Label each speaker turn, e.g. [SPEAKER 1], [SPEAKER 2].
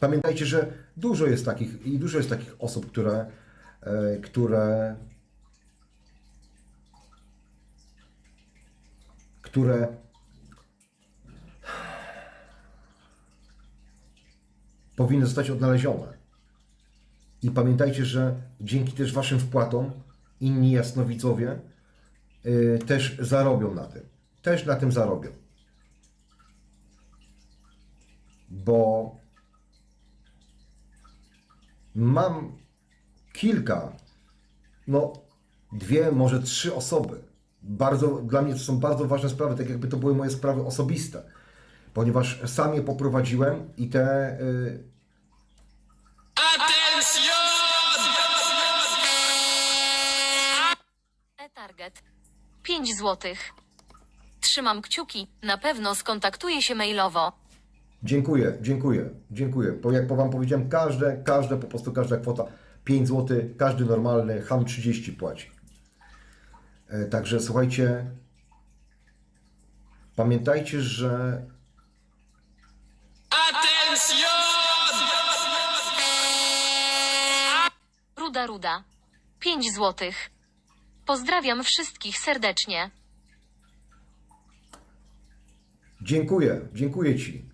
[SPEAKER 1] Pamiętajcie, że dużo jest takich i dużo jest takich osób, które, e, które, które powinny zostać odnalezione. I pamiętajcie, że dzięki też Waszym wpłatom inni jasnowidzowie y, też zarobią na tym. Też na tym zarobią. Bo mam kilka, no dwie, może trzy osoby. Bardzo, dla mnie to są bardzo ważne sprawy, tak jakby to były moje sprawy osobiste. Ponieważ sam je poprowadziłem i te y,
[SPEAKER 2] E-Target. 5 złotych. Trzymam kciuki, na pewno skontaktuję się mailowo.
[SPEAKER 1] Dziękuję, dziękuję, dziękuję. Bo jak po Wam powiedziałem, każde, każde, po prostu każda kwota 5 zł, każdy normalny ham 30 płaci. E, Także słuchajcie, pamiętajcie, że
[SPEAKER 2] Ruda Ruda. 5 złotych. Pozdrawiam wszystkich serdecznie.
[SPEAKER 1] dziękuję, dziękuję Ci.